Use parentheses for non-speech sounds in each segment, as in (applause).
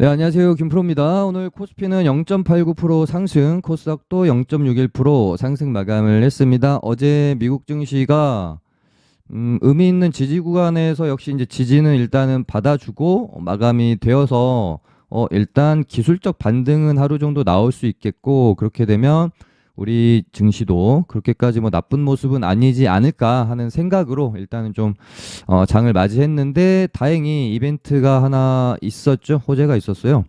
네, 안녕하세요. 김프로입니다. 오늘 코스피는 0.89% 상승, 코스닥도 0.61% 상승 마감을 했습니다. 어제 미국 증시가 음, 의미 있는 지지 구간에서 역시 이제 지지는 일단은 받아주고 마감이 되어서 어, 일단 기술적 반등은 하루 정도 나올 수 있겠고 그렇게 되면 우리 증시도 그렇게까지 뭐 나쁜 모습은 아니지 않을까 하는 생각으로 일단은 좀 어, 장을 맞이했는데 다행히 이벤트가 하나 있었죠. 호재가 있었어요.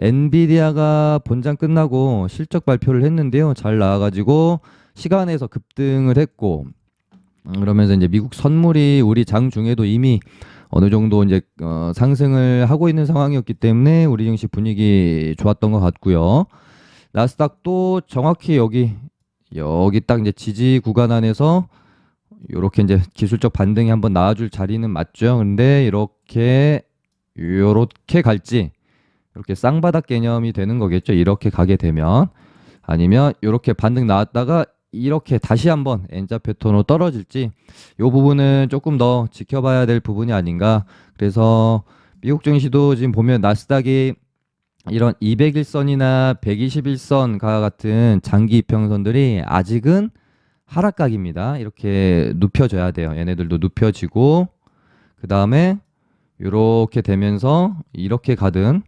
엔비디아가 본장 끝나고 실적 발표를 했는데요. 잘 나와가지고 시간에서 급등을 했고 음, 그러면서 이제 미국 선물이 우리 장 중에도 이미 어느 정도 이제 어, 상승을 하고 있는 상황이었기 때문에 우리 증시 분위기 좋았던 것 같고요. 나스닥도 정확히 여기 여기 딱 이제 지지 구간 안에서 요렇게 이제 기술적 반등이 한번 나와줄 자리는 맞죠. 근데 이렇게 요렇게 갈지 이렇게 쌍바닥 개념이 되는 거겠죠. 이렇게 가게 되면 아니면 이렇게 반등 나왔다가 이렇게 다시 한번 N자 패턴으로 떨어질지 요 부분은 조금 더 지켜봐야 될 부분이 아닌가. 그래서 미국 증시도 지금 보면 나스닥이 이런 201선이나 121선과 같은 장기 이평선들이 아직은 하락각입니다. 이렇게 눕혀져야 돼요. 얘네들도 눕혀지고 그 다음에 이렇게 되면서 이렇게 가든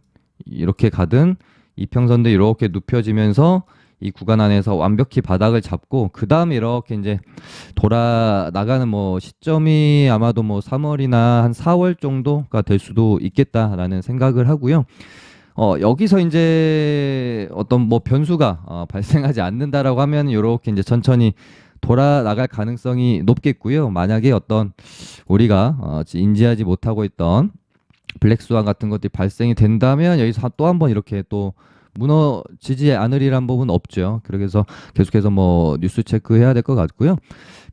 이렇게 가든 이평선도 이렇게 눕혀지면서 이 구간 안에서 완벽히 바닥을 잡고 그 다음에 이렇게 이제 돌아 나가는 뭐 시점이 아마도 뭐 3월이나 한 4월 정도가 될 수도 있겠다라는 생각을 하고요. 어, 여기서 이제 어떤 뭐 변수가 어, 발생하지 않는다라고 하면 이렇게 이제 천천히 돌아 나갈 가능성이 높겠고요. 만약에 어떤 우리가 어, 인지하지 못하고 있던 블랙 스완 같은 것들이 발생이 된다면 여기서 또 한 번 이렇게 또 무너지지 않으리란 법은 없죠. 그래서 계속해서 뭐 뉴스 체크해야 될 것 같고요.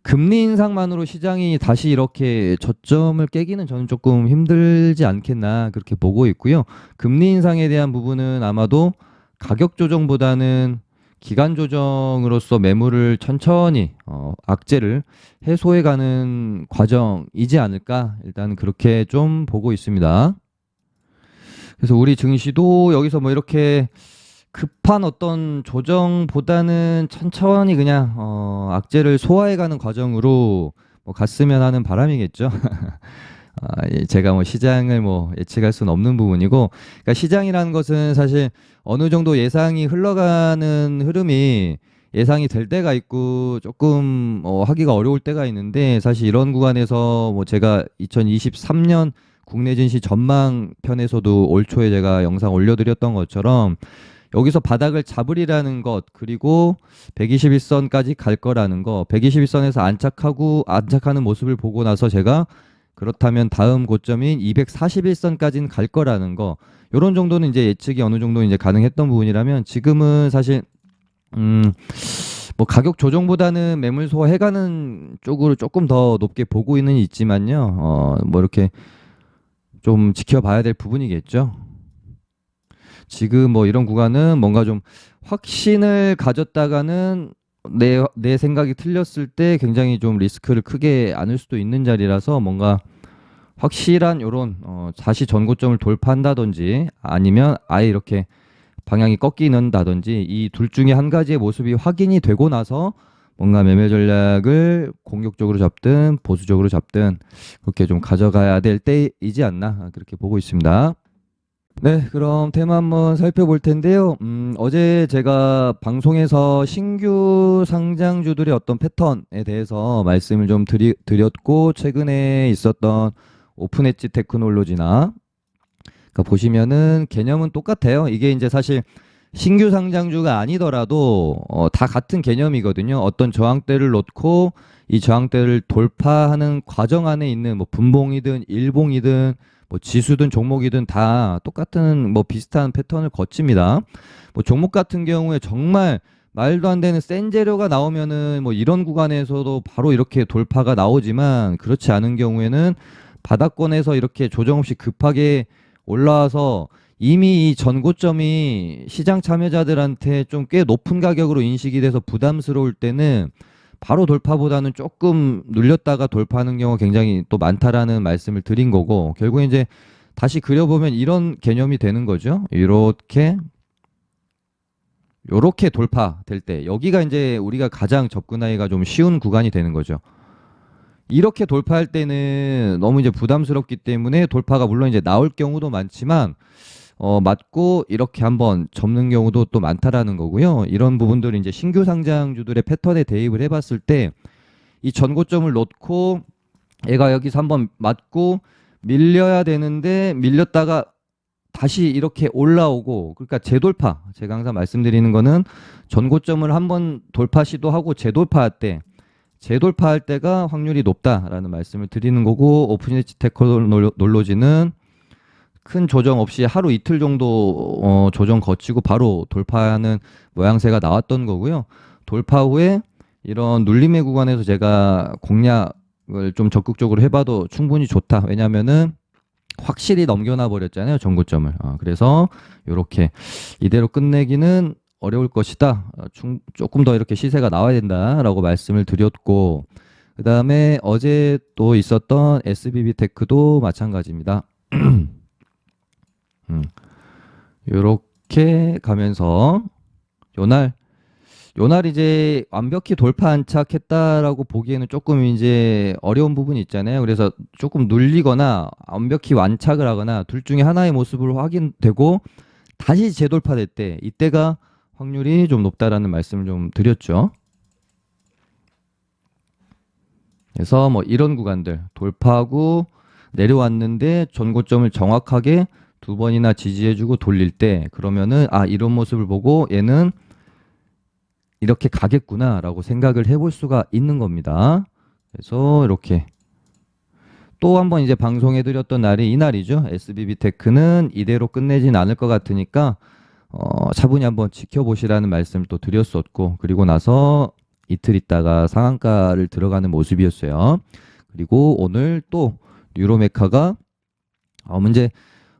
금리 인상만으로 시장이 다시 이렇게 저점을 깨기는 저는 조금 힘들지 않겠나 그렇게 보고 있고요. 금리 인상에 대한 부분은 아마도 가격 조정보다는 기간 조정으로서 매물을 천천히 어, 악재를 해소해가는 과정이지 않을까 일단 그렇게 좀 보고 있습니다. 그래서 우리 증시도 여기서 뭐 이렇게 급한 어떤 조정보다는 천천히 그냥 어, 악재를 소화해가는 과정으로 뭐 갔으면 하는 바람이겠죠. (laughs) 아, 예, 제가 뭐 시장을 뭐 예측할 수는 없는 부분이고, 그러니까 시장이라는 것은 사실 어느 정도 예상이 흘러가는 흐름이 예상이 될 때가 있고 조금 어, 하기가 어려울 때가 있는데 사실 이런 구간에서 뭐 제가 2023년 국내 증시 전망 편에서도 올 초에 제가 영상 올려드렸던 것처럼 여기서 바닥을 잡으리라는 것 그리고 121선까지 갈 거라는 거 121선에서 안착하고 안착하는 모습을 보고 나서 제가 그렇다면 다음 고점인 241선까지는 갈 거라는 거 요런 정도는 이제 예측이 어느 정도 이제 가능했던 부분이라면 지금은 사실 음 뭐 가격 조정보다는 매물 소화 해가는 쪽으로 조금 더 높게 보고 있는 있지만요. 어 뭐 이렇게 좀 지켜봐야 될 부분이겠죠. 지금 뭐 이런 구간은 뭔가 좀 확신을 가졌다가는 내, 내 생각이 틀렸을 때 굉장히 좀 리스크를 크게 안을 수도 있는 자리라서 뭔가 확실한 요런 어, 다시 전고점을 돌파한다든지 아니면 아예 이렇게 방향이 꺾이는다든지 이 둘 중에 한 가지의 모습이 확인이 되고 나서 뭔가 매매 전략을 공격적으로 잡든 보수적으로 잡든 그렇게 좀 가져가야 될 때이지 않나 그렇게 보고 있습니다. 네, 그럼 테마 한번 살펴볼 텐데요. 음, 어제 제가 방송에서 신규 상장주들의 어떤 패턴에 대해서 말씀을 좀 드리, 드렸고, 최근에 있었던 오픈 엣지 테크놀로지나, 그러니까 보시면은 개념은 똑같아요. 이게 이제 사실 신규 상장주가 아니더라도 어, 다 같은 개념이거든요. 어떤 저항대를 놓고 이 저항대를 돌파하는 과정 안에 있는 뭐 분봉이든 일봉이든 뭐 지수든 종목이든 다 똑같은 뭐 비슷한 패턴을 거칩니다. 뭐 종목 같은 경우에 정말 말도 안 되는 센 재료가 나오면은 뭐 이런 구간에서도 바로 이렇게 돌파가 나오지만 그렇지 않은 경우에는 바닥권에서 이렇게 조정 없이 급하게 올라와서 이미 이 전고점이 시장 참여자들한테 좀 꽤 높은 가격으로 인식이 돼서 부담스러울 때는 바로 돌파보다는 조금 눌렸다가 돌파하는 경우가 굉장히 또 많다라는 말씀을 드린 거고 결국에 이제 다시 그려보면 이런 개념이 되는 거죠. 이렇게 요렇게 돌파될 때 여기가 이제 우리가 가장 접근하기가 좀 쉬운 구간이 되는 거죠. 이렇게 돌파할 때는 너무 이제 부담스럽기 때문에 돌파가 물론 이제 나올 경우도 많지만 어 맞고 이렇게 한번 접는 경우도 또 많다라는 거고요. 이런 부분들을 이제 신규 상장주들의 패턴에 대입을 해봤을 때 이 전고점을 놓고 얘가 여기서 한번 맞고 밀려야 되는데 밀렸다가 다시 이렇게 올라오고 그러니까 재돌파 제가 항상 말씀드리는 거는 전고점을 한번 돌파 시도하고 재돌파할 때 재돌파할 때가 확률이 높다라는 말씀을 드리는 거고 오픈에지 테크놀 놀로지는 큰 조정 없이 하루 이틀 정도 어, 조정 거치고 바로 돌파하는 모양새가 나왔던 거고요. 돌파 후에 이런 눌림의 구간에서 제가 공략을 좀 적극적으로 해봐도 충분히 좋다. 왜냐면은 확실히 넘겨놔 버렸잖아요 전고점을. 어, 그래서 이렇게 이대로 끝내기는 어려울 것이다. 어, 충- 조금 더 이렇게 시세가 나와야 된다라고 말씀을 드렸고 그 다음에 어제 또 있었던 SBB 테크도 마찬가지입니다. (clears throat) 음, 이렇게 가면서 요날 요날 이제 완벽히 돌파 안착했다라고 보기에는 조금 이제 어려운 부분이 있잖아요. 그래서 조금 눌리거나 완벽히 완착을 하거나 둘 중에 하나의 모습으로 확인되고 다시 재돌파될 때 이때가 확률이 좀 높다라는 말씀을 좀 드렸죠. 그래서 뭐 이런 구간들 돌파하고 내려왔는데 전고점을 정확하게 두 번이나 지지해주고 돌릴 때 그러면은 아 이런 모습을 보고 얘는 이렇게 가겠구나라고 생각을 해볼 수가 있는 겁니다. 그래서 이렇게 또 한번 이제 방송해 드렸던 날이 이날이죠. SBB 테크는 이대로 끝내진 않을 것 같으니까 어, 차분히 한번 지켜보시라는 말씀을 또 드렸었고 그리고 나서 이틀 있다가 상한가를 들어가는 모습이었어요. 그리고 오늘 또 유로메카가 어, 문제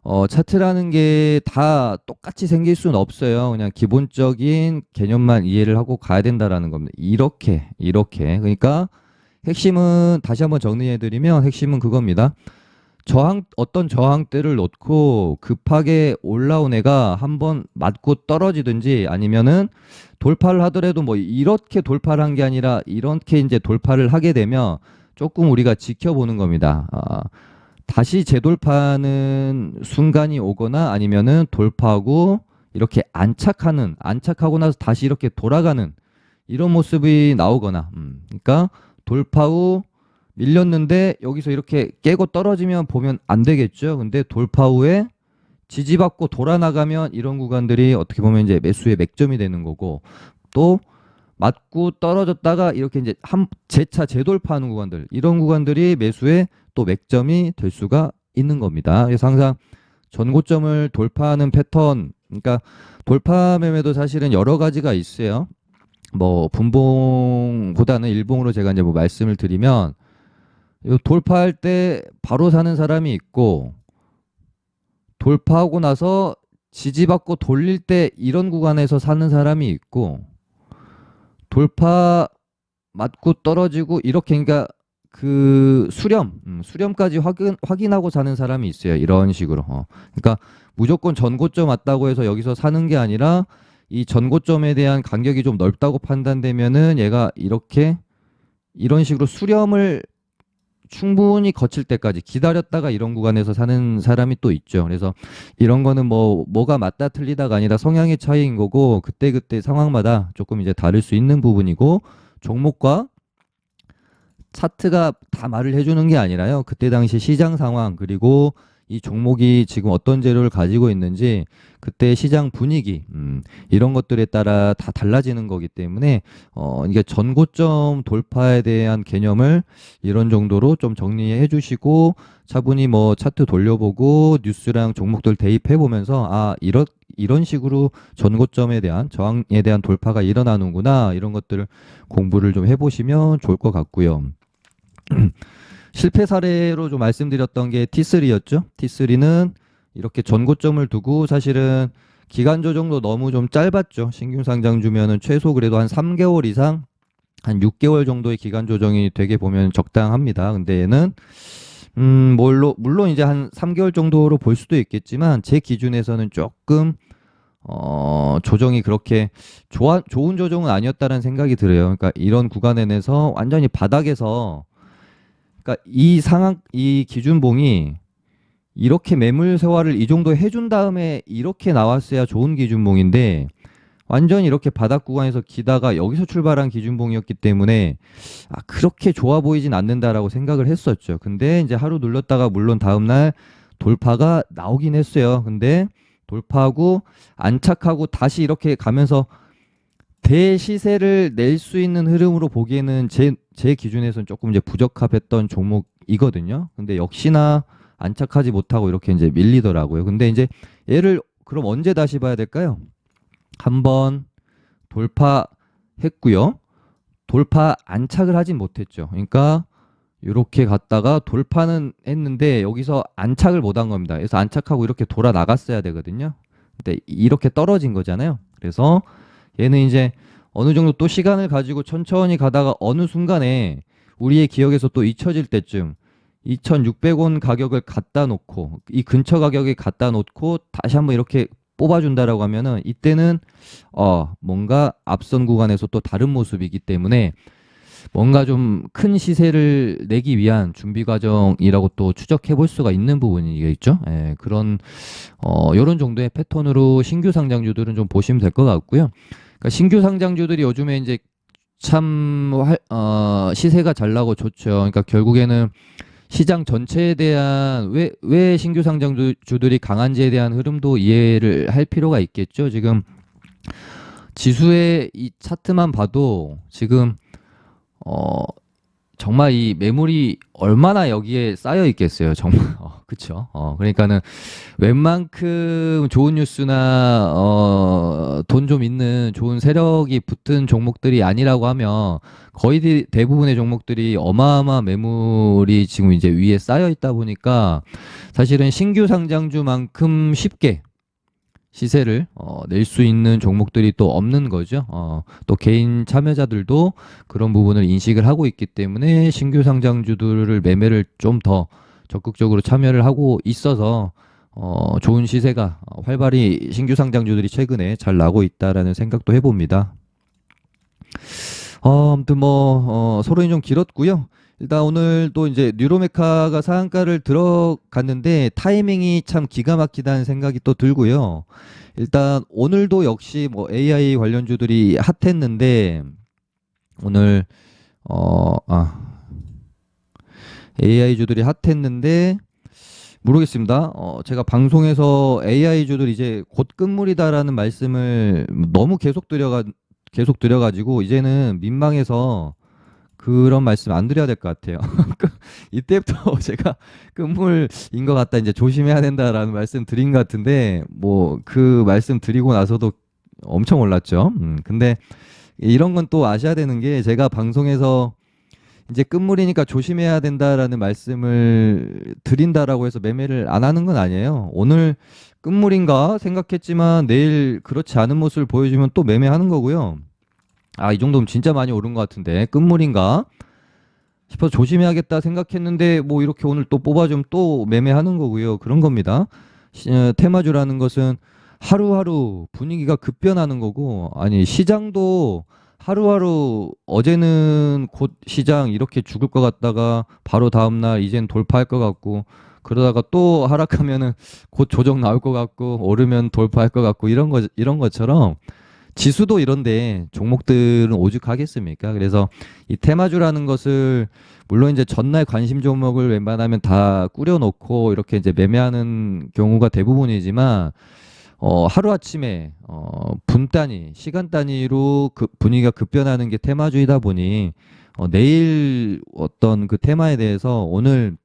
어, 차트라는 게 다 똑같이 생길 수는 없어요. 그냥 기본적인 개념만 이해를 하고 가야 된다라는 겁니다. 이렇게, 이렇게. 그러니까 핵심은 다시 한번 정리해 드리면 핵심은 그겁니다. 저항, 어떤 저항대를 놓고 급하게 올라온 애가 한번 맞고 떨어지든지 아니면은 돌파를 하더라도 뭐 이렇게 돌파를 한 게 아니라 이렇게 이제 돌파를 하게 되면 조금 우리가 지켜보는 겁니다. 아, 다시 재돌파하는 순간이 오거나 아니면은 돌파하고 이렇게 안착하는 안착하고 나서 다시 이렇게 돌아가는 이런 모습이 나오거나 음, 그러니까 돌파 후 밀렸는데 여기서 이렇게 깨고 떨어지면 보면 안 되겠죠. 근데 돌파 후에 지지받고 돌아나가면 이런 구간들이 어떻게 보면 이제 매수의 맥점이 되는 거고 또 맞고 떨어졌다가 이렇게 이제 한 재차 재돌파하는 구간들 이런 구간들이 매수의 또 맥점이 될 수가 있는 겁니다. 그래서 항상 전고점을 돌파하는 패턴 그러니까 돌파 매매도 사실은 여러 가지가 있어요. 뭐 분봉보다는 일봉으로 제가 이제 뭐 말씀을 드리면 요 돌파할 때 바로 사는 사람이 있고 돌파하고 나서 지지받고 돌릴 때 이런 구간에서 사는 사람이 있고 돌파 맞고 떨어지고 이렇게 그러니까 그 수렴 음, 수렴까지 확인 확인하고 사는 사람이 있어요 이런 식으로 어. 그러니까 무조건 전고점 왔다고 해서 여기서 사는 게 아니라 이 전고점에 대한 간격이 좀 넓다고 판단되면은 얘가 이렇게 이런 식으로 수렴을 충분히 거칠 때까지 기다렸다가 이런 구간에서 사는 사람이 또 있죠. 그래서 이런 거는 뭐 뭐가 맞다 틀리다가 아니라 성향의 차이인 거고 그때 그때 상황마다 조금 이제 다를 수 있는 부분이고 종목과 차트가 다 말을 해주는 게 아니라요. 그때 당시 시장 상황 그리고 이 종목이 지금 어떤 재료를 가지고 있는지 그때 시장 분위기 음, 이런 것들에 따라 다 달라지는 거기 때문에 어, 이게 전고점 돌파에 대한 개념을 이런 정도로 좀 정리해 주시고 차분히 뭐 차트 돌려보고 뉴스랑 종목들 대입해 보면서 아 이런 이런 식으로 전고점에 대한 저항에 대한 돌파가 일어나는구나 이런 것들을 공부를 좀 해보시면 좋을 것 같고요. (clears throat) 실패 사례로 좀 말씀드렸던 게 T3였죠. T3는 이렇게 전고점을 두고 사실은 기간 조정도 너무 좀 짧았죠. 신규 상장 주면은 최소 그래도 한 3개월 이상 한 6개월 정도의 기간 조정이 되게 보면 적당합니다. 근데 얘는 음, 물론, 물론 이제 한 3개월 정도로 볼 수도 있겠지만 제 기준에서는 조금 어, 조정이 그렇게 좋아, 좋은 조정은 아니었다는 생각이 들어요. 그러니까 이런 구간에 내서 완전히 바닥에서 그러니까 이 상황 이 기준봉이 이렇게 매물 세화를 이 정도 해준 다음에 이렇게 나왔어야 좋은 기준봉인데 완전히 이렇게 바닥 구간에서 기다가 여기서 출발한 기준봉이었기 때문에 아, 그렇게 좋아 보이진 않는다라고 생각을 했었죠. 근데 이제 하루 눌렀다가 물론 다음날 돌파가 나오긴 했어요. 근데 돌파하고 안착하고 다시 이렇게 가면서 대시세를 낼 수 있는 흐름으로 보기에는 제, 제 기준에서는 조금 이제 부적합했던 종목이거든요. 근데 역시나 안착하지 못하고 이렇게 이제 밀리더라고요. 근데 이제 얘를 그럼 언제 다시 봐야 될까요? 한번 돌파했고요. 돌파 안착을 하진 못했죠. 그러니까 이렇게 갔다가 돌파는 했는데 여기서 안착을 못 한 겁니다. 그래서 안착하고 이렇게 돌아 나갔어야 되거든요. 근데 이렇게 떨어진 거잖아요. 그래서 얘는 이제 어느 정도 또 시간을 가지고 천천히 가다가 어느 순간에 우리의 기억에서 또 잊혀질 때쯤 2,600원 가격을 갖다 놓고 이 근처 가격에 갖다 놓고 다시 한번 이렇게 뽑아준다라고 하면은 이때는 어 뭔가 앞선 구간에서 또 다른 모습이기 때문에 뭔가 좀 큰 시세를 내기 위한 준비 과정이라고 또 추적해 볼 수가 있는 부분이겠죠. 예, 그런 어 요런 정도의 패턴으로 신규 상장주들은 좀 보시면 될 것 같고요. 그러니까 신규 상장주들이 요즘에 이제 참 활- 어, 시세가 잘 나고 좋죠. 그러니까 결국에는 시장 전체에 대한 왜, 왜 신규 상장주들이 강한지에 대한 흐름도 이해를 할 필요가 있겠죠. 지금 지수의 이 차트만 봐도 지금 어 정말 이 매물이 얼마나 여기에 쌓여 있겠어요. 정말 (laughs) 어, 그쵸? 어 그러니까는 웬만큼 좋은 뉴스나 어 돈 좀 있는 좋은 세력이 붙은 종목들이 아니라고 하면 거의 대- 대부분의 종목들이 어마어마한 매물이 지금 이제 위에 쌓여 있다 보니까 사실은 신규 상장주만큼 쉽게 시세를 어, 낼 수 있는 종목들이 또 없는 거죠. 어, 또 개인 참여자들도 그런 부분을 인식을 하고 있기 때문에 신규 상장주들을 매매를 좀더 적극적으로 참여를 하고 있어서 어, 좋은 시세가 어, 활발히 신규 상장주들이 최근에 잘 나고 있다라는 생각도 해봅니다. 어, 아무튼 뭐 어, 서론이 좀 길었고요. 일단 오늘 또 이제 뉴로메카가 상한가를 들어갔는데 타이밍이 참 기가 막히다는 생각이 또 들고요. 일단 오늘도 역시 뭐 AI 관련주들이 핫했는데 오늘 어, 아, AI 주들이 핫했는데 모르겠습니다. 어, 제가 방송에서 AI 주들 이제 곧 끝물이다라는 말씀을 너무 계속 드려가 계속 드려가지고 이제는 민망해서 그런 말씀 안 드려야 될 것 같아요. (laughs) 이때부터 (laughs) 제가 끝물인 것 같다 이제 조심해야 된다라는 말씀 드린 것 같은데 뭐 그 말씀 드리고 나서도 엄청 올랐죠. 음, 근데 이런 건 또 아셔야 되는 게 제가 방송에서 이제 끝물이니까 조심해야 된다라는 말씀을 드린다라고 해서 매매를 안 하는 건 아니에요. 오늘 끝물인가 생각했지만 내일 그렇지 않은 모습을 보여주면 또 매매하는 거고요. 아, 이 정도면 진짜 많이 오른 것 같은데 끝물인가 싶어서 조심해야겠다 생각했는데 뭐 이렇게 오늘 또 뽑아주면 또 매매하는 거고요. 그런 겁니다. 시- 어, 테마주라는 것은 하루하루 분위기가 급변하는 거고 아니 시장도 하루하루 어제는 곧 시장 이렇게 죽을 것 같다가 바로 다음 날 이젠 돌파할 것 같고 그러다가 또 하락하면은 곧 조정 나올 것 같고 오르면 돌파할 것 같고 이런 거 이런 것처럼 지수도 이런데 종목들은 오죽하겠습니까? 그래서 이 테마주라는 것을 물론 이제 전날 관심 종목을 웬만하면 다 꾸려놓고 이렇게 이제 매매하는 경우가 대부분이지만 어, 하루아침에 어, 분 단위, 시간 단위로 그 분위기가 급변하는 게 테마주이다 보니 어, 내일 어떤 그 테마에 대해서 오늘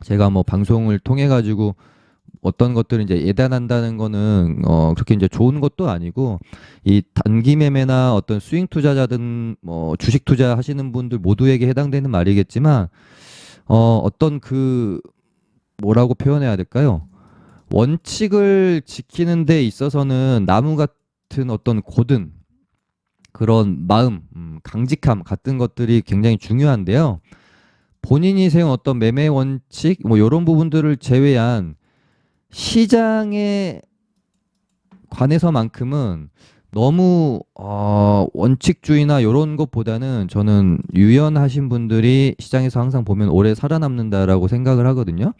제가 뭐 방송을 통해 가지고 어떤 것들을 이제 예단한다는 거는 어 그렇게 이제 좋은 것도 아니고 이 단기 매매나 어떤 스윙 투자자든 뭐 주식 투자 하시는 분들 모두에게 해당되는 말이겠지만 어 어떤 그 뭐라고 표현해야 될까요? 원칙을 지키는 데 있어서는 나무 같은 어떤 고든 그런 마음, 음, 강직함 같은 것들이 굉장히 중요한데요. 본인이 세운 어떤 매매 원칙 뭐 이런 부분들을 제외한 시장에 관해서만큼은 너무 어, 원칙주의나 이런 것보다는 저는 유연하신 분들이 시장에서 항상 보면 오래 살아남는다라고 생각을 하거든요.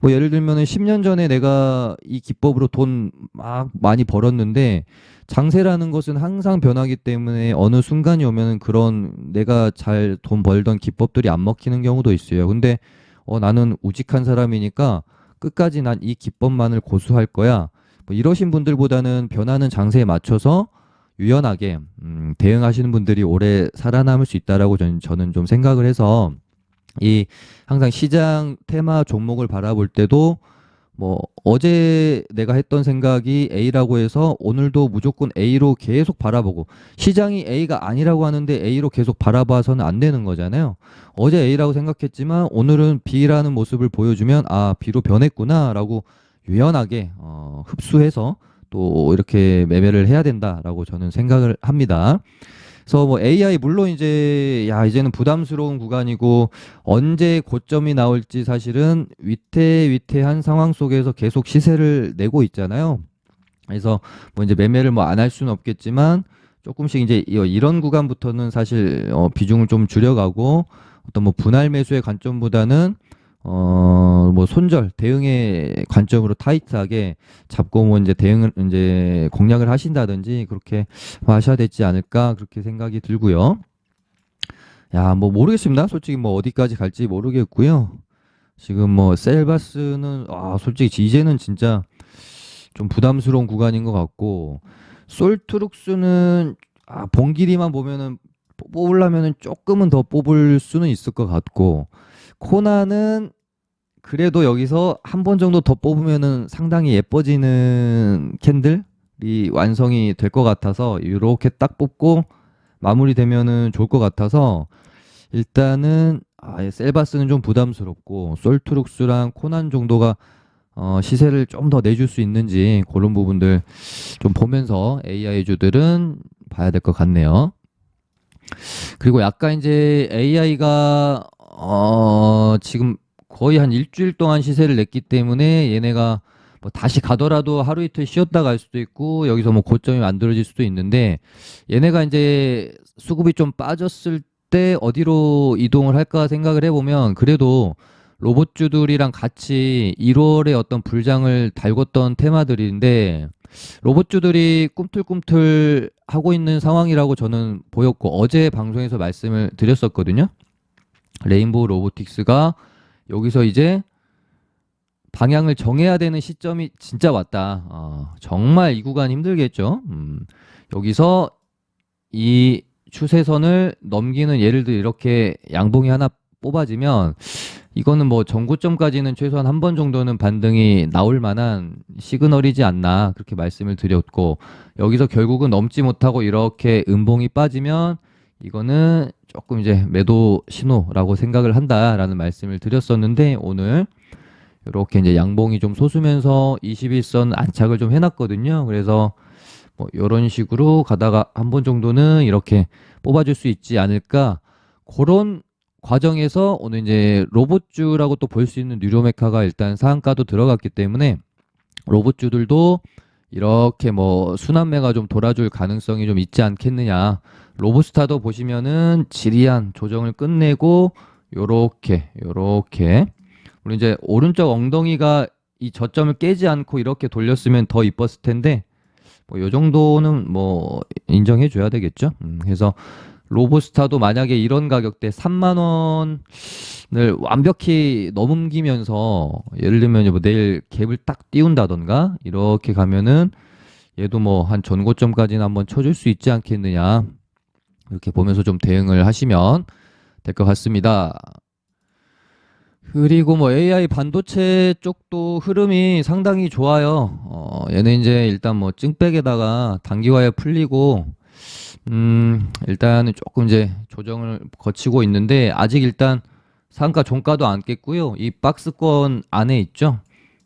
뭐 예를 들면은 10년 전에 내가 이 기법으로 돈 막 많이 벌었는데 장세라는 것은 항상 변하기 때문에 어느 순간이 오면은 그런 내가 잘 돈 벌던 기법들이 안 먹히는 경우도 있어요. 근데 어, 나는 우직한 사람이니까 끝까지 난 이 기법만을 고수할 거야. 뭐 이러신 분들보다는 변하는 장세에 맞춰서 유연하게 음, 대응하시는 분들이 오래 살아남을 수 있다라고 저는, 저는 좀 생각을 해서 이 항상 시장 테마 종목을 바라볼 때도 뭐 어제 내가 했던 생각이 A라고 해서 오늘도 무조건 A로 계속 바라보고 시장이 A가 아니라고 하는데 A로 계속 바라봐서는 안 되는 거잖아요. 어제 A라고 생각했지만 오늘은 B라는 모습을 보여주면 아 B로 변했구나라고 유연하게 어, 흡수해서 또 이렇게 매매를 해야 된다라고 저는 생각을 합니다. 그래서 뭐 AI 물론 이제 야 이제는 부담스러운 구간이고 언제 고점이 나올지 사실은 위태위태한 상황 속에서 계속 시세를 내고 있잖아요. 그래서 뭐 이제 매매를 뭐 안 할 수는 없겠지만 조금씩 이제 이- 이런 구간부터는 사실 어 비중을 좀 줄여가고 어떤 뭐 분할 매수의 관점보다는 어, 뭐 손절 대응의 관점으로 타이트하게 잡고 뭐 이제 대응을 이제 공략을 하신다든지 그렇게 하셔야 되지 않을까 그렇게 생각이 들고요. 야, 뭐 모르겠습니다. 솔직히 뭐 어디까지 갈지 모르겠고요. 지금 뭐 셀바스는 아, 솔직히 이제는 진짜 좀 부담스러운 구간인 것 같고 솔트룩스는 아, 본 길이만 보면은 뽑으려면은 조금은 더 뽑을 수는 있을 것 같고 코나는 그래도 여기서 한 번 정도 더 뽑으면은 상당히 예뻐지는 캔들이 완성이 될 것 같아서 이렇게 딱 뽑고 마무리되면은 좋을 것 같아서 일단은 아, 셀바스는 좀 부담스럽고 솔트룩스랑 코난 정도가 어, 시세를 좀 더 내줄 수 있는지 그런 부분들 좀 보면서 AI주들은 봐야 될 것 같네요. 그리고 약간 이제 AI가 어, 지금 거의 한 일주일 동안 시세를 냈기 때문에 얘네가 뭐 다시 가더라도 하루 이틀 쉬었다 갈 수도 있고 여기서 뭐 고점이 만들어질 수도 있는데 얘네가 이제 수급이 좀 빠졌을 때 어디로 이동을 할까 생각을 해보면 그래도 로봇주들이랑 같이 1월에 어떤 불장을 달궜던 테마들인데 로봇주들이 꿈틀꿈틀 하고 있는 상황이라고 저는 보였고 어제 방송에서 말씀을 드렸었거든요. 레인보우 로보틱스가 여기서 이제 방향을 정해야 되는 시점이 진짜 왔다. 어, 정말 이 구간 힘들겠죠. 음, 여기서 이 추세선을 넘기는 예를 들어 이렇게 양봉이 하나 뽑아지면 이거는 뭐 전고점까지는 최소한 한 번 정도는 반등이 나올 만한 시그널이지 않나 그렇게 말씀을 드렸고 여기서 결국은 넘지 못하고 이렇게 음봉이 빠지면 이거는 조금 이제 매도 신호라고 생각을 한다라는 말씀을 드렸었는데 오늘 이렇게 이제 양봉이 좀 솟으면서 21선 안착을 좀 해놨거든요. 그래서 뭐 이런 식으로 가다가 한 번 정도는 이렇게 뽑아줄 수 있지 않을까 그런 과정에서 오늘 이제 로봇주라고 또 볼 수 있는 뉴로메카가 일단 상한가도 들어갔기 때문에 로봇주들도 이렇게 뭐 순환매가 좀 돌아줄 가능성이 좀 있지 않겠느냐. 로봇스타도 보시면은 지리한 조정을 끝내고 요렇게 요렇게 우리 이제 오른쪽 엉덩이가 이 저점을 깨지 않고 이렇게 돌렸으면 더 이뻤을 텐데 뭐 요 정도는 뭐 인정해 줘야 되겠죠. 음, 그래서 로봇스타도 만약에 이런 가격대 3만 원을 완벽히 넘기면서 예를 들면 뭐 내일 갭을 딱 띄운다던가 이렇게 가면은 얘도 뭐 한 전고점까지는 한번 쳐줄 수 있지 않겠느냐 이렇게 보면서 좀 대응을 하시면 될 것 같습니다. 그리고 뭐 AI 반도체 쪽도 흐름이 상당히 좋아요. 어, 얘는 이제 일단 뭐 찡백에다가 단기화에 풀리고 음, 일단은 조금 이제 조정을 거치고 있는데 아직 일단 상가 종가도 안 깼고요. 이 박스권 안에 있죠.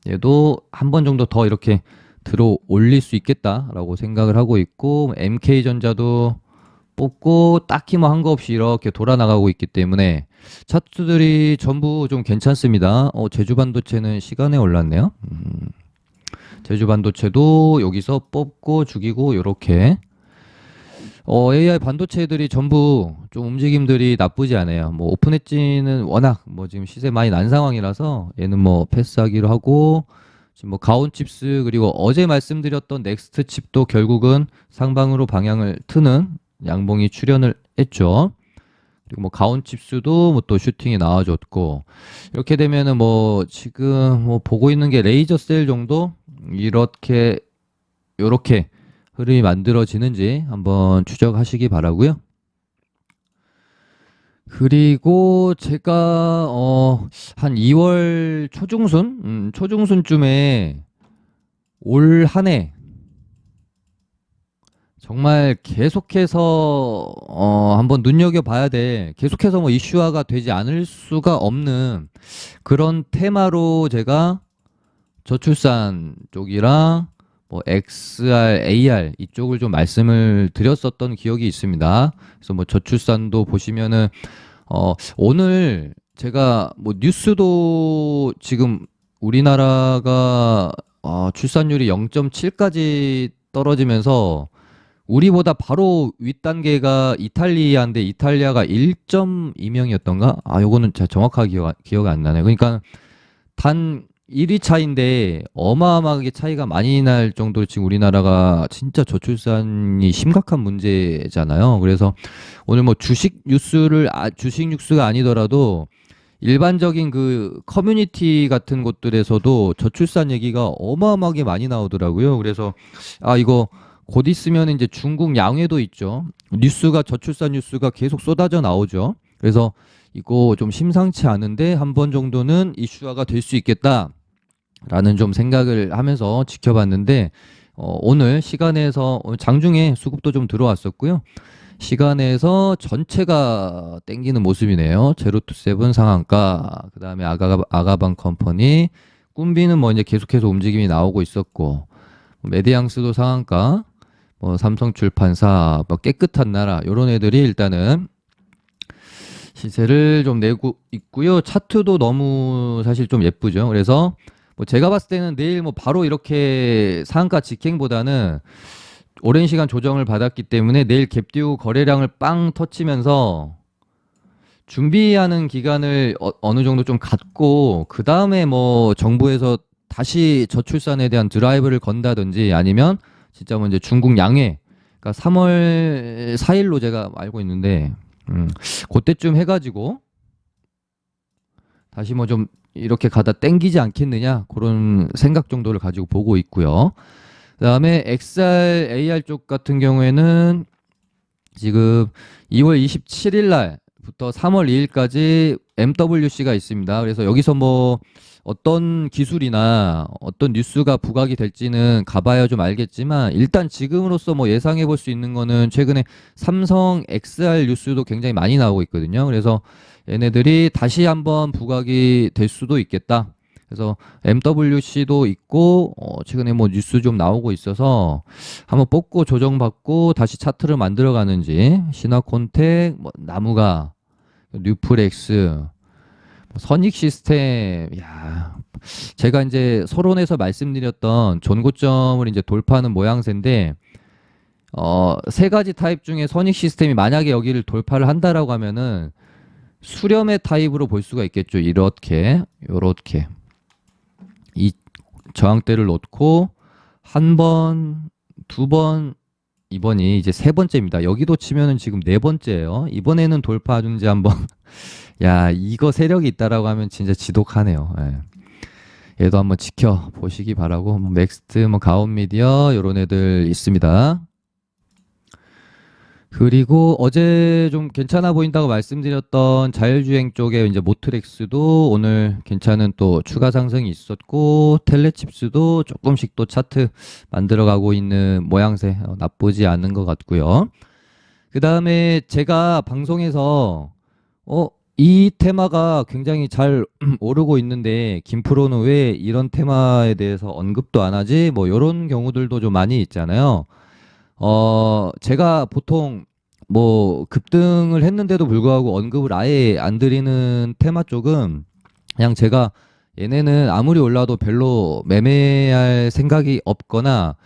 얘도 한 번 정도 더 이렇게 들어 올릴 수 있겠다라고 생각을 하고 있고 MK전자도 뽑고 딱히 뭐 한 거 없이 이렇게 돌아 나가고 있기 때문에 차트들이 전부 좀 괜찮습니다. 어, 제주 반도체는 시간에 올랐네요. 음, 제주 반도체도 여기서 뽑고 죽이고 요렇게 어, AI 반도체들이 전부 좀 움직임들이 나쁘지 않아요. 뭐 오픈 엣지는 워낙 뭐 지금 시세 많이 난 상황이라서 얘는 뭐 패스하기로 하고 지금 뭐 가온 칩스 그리고 어제 말씀드렸던 넥스트 칩도 결국은 상방으로 방향을 트는 양봉이 출현을 했죠. 그리고 뭐 가온 칩스도 뭐 또 슈팅이 나와줬고 이렇게 되면은 뭐 지금 뭐 보고 있는 게 레이저 셀 정도 이렇게 요렇게 흐름이 만들어지는지 한번 추적하시기 바라고요. 그리고 제가 어, 한 2월 초중순, 음, 초중순쯤에 올 한해 정말 계속해서 어, 한번 눈여겨 봐야 돼. 계속해서 뭐 이슈화가 되지 않을 수가 없는 그런 테마로 제가 저출산 쪽이랑 뭐 XR, AR 이쪽을 좀 말씀을 드렸었던 기억이 있습니다. 그래서 뭐 저출산도 보시면은 어 오늘 제가 뭐 뉴스도 지금 우리나라가 어, 출산율이 0.7까지 떨어지면서 우리보다 바로 윗단계가 이탈리아인데 이탈리아가 1.2명이었던가? 아, 요거는 제가 정확하게 기억, 기억이 안 나네요. 그러니까 단 1위 차인데 어마어마하게 차이가 많이 날 정도로 지금 우리나라가 진짜 저출산이 심각한 문제잖아요. 그래서 오늘 뭐 주식 뉴스를 아, 주식 뉴스가 아니더라도 일반적인 그 커뮤니티 같은 곳들에서도 저출산 얘기가 어마어마하게 많이 나오더라고요. 그래서 아 이거 곧 있으면 이제 중국 양회도 있죠. 뉴스가 저출산 뉴스가 계속 쏟아져 나오죠. 그래서 이거 좀 심상치 않은데 한 번 정도는 이슈화가 될 수 있겠다라는 좀 생각을 하면서 지켜봤는데 어, 오늘 시간에서 오늘 장중에 수급도 좀 들어왔었고요. 시간에서 전체가 땡기는 모습이네요. 제로 투 세븐 상한가, 그 다음에 아가, 아가방 컴퍼니, 꿈비는 뭐 이제 계속해서 움직임이 나오고 있었고, 메디앙스도 상한가, 뭐 삼성 출판사, 뭐 깨끗한 나라, 요런 애들이 일단은 시세를 좀 내고 있고요. 차트도 너무 사실 좀 예쁘죠. 그래서 뭐 제가 봤을 때는 내일 뭐 바로 이렇게 상한가 직행보다는 오랜 시간 조정을 받았기 때문에 내일 갭 띄우고 거래량을 빵 터치면서 준비하는 기간을 어, 느 정도 좀 갖고 그 다음에 뭐 정부에서 다시 저출산에 대한 드라이브를 건다든지 아니면 진짜 뭐 이제 중국 양해 그러니까 3월 4일로 제가 알고 있는데 음, 그때쯤 해가지고 다시 뭐 좀 이렇게 가다 땡기지 않겠느냐 그런 생각 정도를 가지고 보고 있고요. 그다음에 XR, AR 쪽 같은 경우에는 지금 2월 27일 날부터 3월 2일까지 MWC가 있습니다. 그래서 여기서 뭐 어떤 기술이나 어떤 뉴스가 부각이 될지는 가봐야 좀 알겠지만 일단 지금으로서 뭐 예상해 볼 수 있는 거는 최근에 삼성 XR 뉴스도 굉장히 많이 나오고 있거든요. 그래서 얘네들이 다시 한번 부각이 될 수도 있겠다. 그래서 MWC도 있고 어 최근에 뭐 뉴스 좀 나오고 있어서 한번 뽑고 조정받고 다시 차트를 만들어 가는지 신화콘텍 뭐 나무가 뉴플렉스 선익 시스템, 야, 제가 이제 서론에서 말씀드렸던 전고점을 이제 돌파하는 모양새인데, 어, 세 가지 타입 중에 선익 시스템이 만약에 여기를 돌파를 한다라고 하면은 수렴의 타입으로 볼 수가 있겠죠. 이렇게, 요렇게. 이 저항대를 놓고 한 번, 두 번, 이번이 이제 세 번째입니다. 여기도 치면은 지금 네 번째예요. 이번에는 돌파하는지 한번 (laughs) 야, 이거 세력이 있다라고 하면 진짜 지독하네요. 예. 얘도 한번 지켜 보시기 바라고 뭐 넥스트 뭐 가온 미디어 요런 애들 있습니다. 그리고 어제 좀 괜찮아 보인다고 말씀드렸던 자율주행 쪽에 이제 모트렉스도 오늘 괜찮은 또 추가 상승이 있었고 텔레칩스도 조금씩 또 차트 만들어가고 있는 모양새 어, 나쁘지 않은 것 같고요. 그 다음에 제가 방송에서 어, 이 테마가 굉장히 잘 (clears throat) 오르고 있는데 김프로는 왜 이런 테마에 대해서 언급도 안 하지? 뭐 이런 경우들도 좀 많이 있잖아요. 어, 제가 보통 뭐 급등을 했는데도 불구하고 언급을 아예 안 드리는 테마 쪽은 그냥 제가 얘네는 아무리 올라도 별로 매매할 생각이 없거나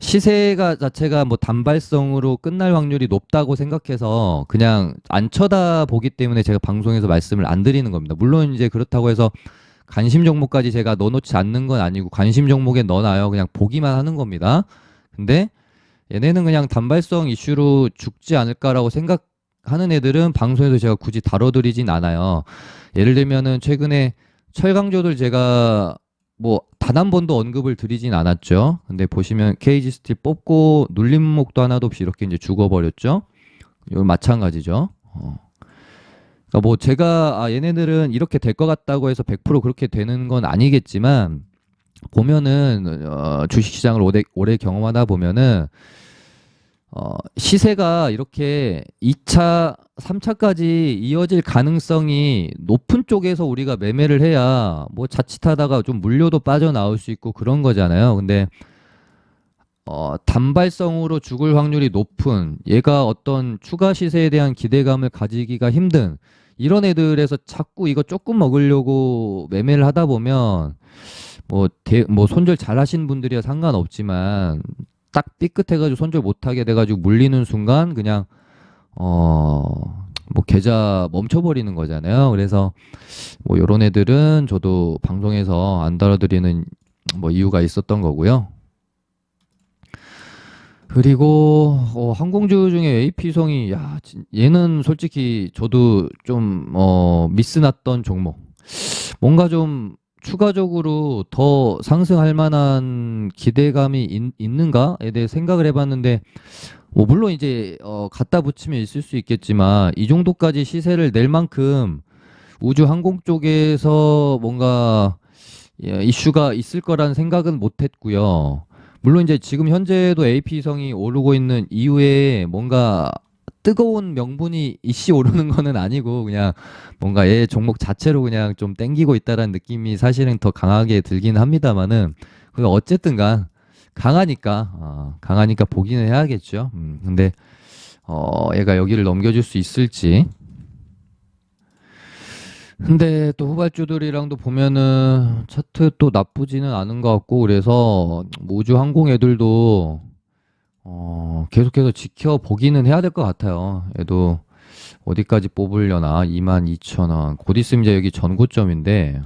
시세가 자체가 뭐 단발성으로 끝날 확률이 높다고 생각해서 그냥 안 쳐다보기 때문에 제가 방송에서 말씀을 안 드리는 겁니다. 물론 이제 그렇다고 해서 관심 종목까지 제가 넣어놓지 않는 건 아니고 관심 종목에 넣어놔요. 그냥 보기만 하는 겁니다. 근데 얘네는 그냥 단발성 이슈로 죽지 않을까라고 생각하는 애들은 방송에서 제가 굳이 다뤄드리진 않아요. 예를 들면은 최근에 철강조들 제가 뭐 단 한 번도 언급을 드리진 않았죠. 근데 보시면 KG 스틸 뽑고 눌림목도 하나도 없이 이렇게 이제 죽어버렸죠. 이거 마찬가지죠. 어. 그러니까 뭐 제가 아 얘네들은 이렇게 될 것 같다고 해서 100% 그렇게 되는 건 아니겠지만 보면은 어, 주식시장을 오래, 오래 경험하다 보면은 어, 시세가 이렇게 2차, 3차까지 이어질 가능성이 높은 쪽에서 우리가 매매를 해야 뭐 자칫하다가 좀 물려도 빠져나올 수 있고 그런 거잖아요. 근데 어, 단발성으로 죽을 확률이 높은 얘가 어떤 추가 시세에 대한 기대감을 가지기가 힘든 이런 애들에서 자꾸 이거 조금 먹으려고 매매를 하다 보면 뭐, 대, 뭐 손절 잘 하신 분들이야 상관없지만 딱 삐끗해가지고 손절 못하게 돼가지고 물리는 순간 그냥 어, 뭐 계좌 멈춰버리는 거잖아요. 그래서 뭐 요런 애들은 저도 방송에서 안 다뤄드리는 뭐 이유가 있었던 거고요. 그리고 어, 항공주 중에 AP성이 야 진- 얘는 솔직히 저도 좀 어, 미스 났던 종목. 뭔가 좀 추가적으로 더 상승할 만한 기대감이 있, 있는가에 대해 생각을 해봤는데 뭐 물론 이제 어, 갖다 붙이면 있을 수 있겠지만 이 정도까지 시세를 낼 만큼 우주 항공 쪽에서 뭔가 예, 이슈가 있을 거란 생각은 못했고요. 물론 이제 지금 현재도 AP성이 오르고 있는 이유에 뭔가 뜨거운 명분이 이씨 오르는 거는 아니고 그냥 뭔가 얘 종목 자체로 그냥 좀 땡기고 있다라는 느낌이 사실은 더 강하게 들긴 합니다만은 그 어쨌든간 강하니까 어, 강하니까 보기는 해야겠죠. 음, 근데 어 얘가 여기를 넘겨줄 수 있을지. 근데 또 후발주들이랑도 보면은 차트 또 나쁘지는 않은 것 같고 그래서 뭐 우주 항공 애들도 어 계속해서 지켜보기는 해야 될 것 같아요. 얘도 어디까지 뽑으려나 22,000원 곧 있으면 이제 여기 전고점인데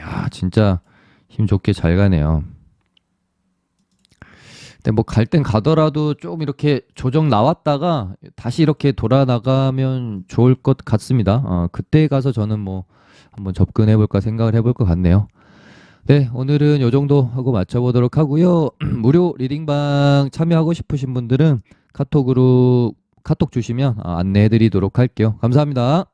야 진짜 힘 좋게 잘 가네요. 근데 뭐 갈 땐 가더라도 좀 이렇게 조정 나왔다가 다시 이렇게 돌아 나가면 좋을 것 같습니다. 어, 그때 가서 저는 뭐 한번 접근해 볼까 생각을 해볼 것 같네요. 네, 오늘은 요 정도 하고 마쳐보도록 하고요. (clears throat) 무료 리딩방 참여하고 싶으신 분들은 카톡으로 카톡 주시면 아, 안내해 드리도록 할게요. 감사합니다.